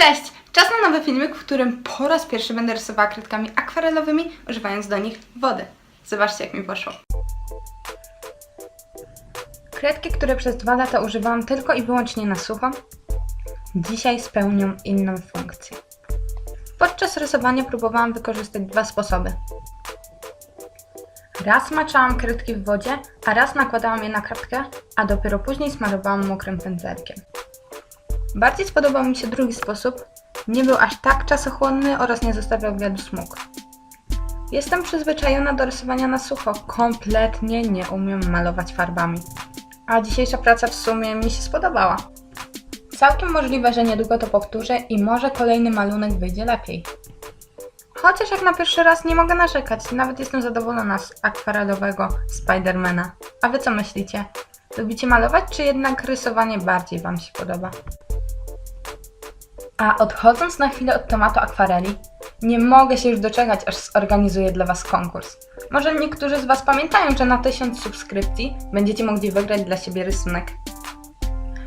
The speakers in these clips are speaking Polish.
Cześć! Czas na nowy filmik, w którym po raz pierwszy będę rysowała kredkami akwarelowymi, używając do nich wody. Zobaczcie, jak mi poszło. Kredki, które przez dwa lata używałam tylko i wyłącznie na sucho, dzisiaj spełnią inną funkcję. Podczas rysowania próbowałam wykorzystać dwa sposoby. Raz maczałam kredki w wodzie, a raz nakładałam je na kartkę, a dopiero później smarowałam mokrym pędzelkiem. Bardziej spodobał mi się drugi sposób. Nie był aż tak czasochłonny oraz nie zostawiał wielu smug. Jestem przyzwyczajona do rysowania na sucho. Kompletnie nie umiem malować farbami. A dzisiejsza praca w sumie mi się spodobała. Całkiem możliwe, że niedługo to powtórzę i może kolejny malunek wyjdzie lepiej. Chociaż jak na pierwszy raz nie mogę narzekać, nawet jestem zadowolona z akwarelowego Spidermana. A wy co myślicie? Lubicie malować, czy jednak rysowanie bardziej Wam się podoba? A odchodząc na chwilę od tematu akwareli, nie mogę się już doczekać, aż zorganizuję dla Was konkurs. Może niektórzy z Was pamiętają, że na 1000 subskrypcji będziecie mogli wygrać dla siebie rysunek.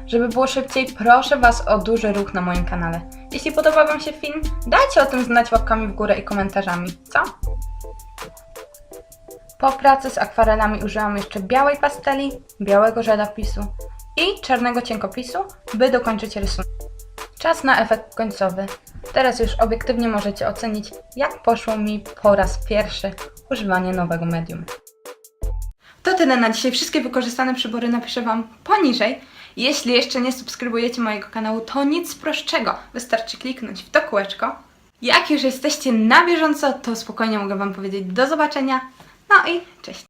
Żeby było szybciej, proszę Was o duży ruch na moim kanale. Jeśli podoba Wam się film, dajcie o tym znać łapkami w górę i komentarzami, co? Po pracy z akwarelami użyłam jeszcze białej pasteli, białego żelapisu i czarnego cienkopisu, by dokończyć rysunek. Czas na efekt końcowy. Teraz już obiektywnie możecie ocenić, jak poszło mi po raz pierwszy używanie nowego medium. To tyle na dzisiaj. Wszystkie wykorzystane przybory napiszę Wam poniżej. Jeśli jeszcze nie subskrybujecie mojego kanału, to nic prostszego. Wystarczy kliknąć w to kółeczko. Jak już jesteście na bieżąco, to spokojnie mogę Wam powiedzieć do zobaczenia. No i cześć!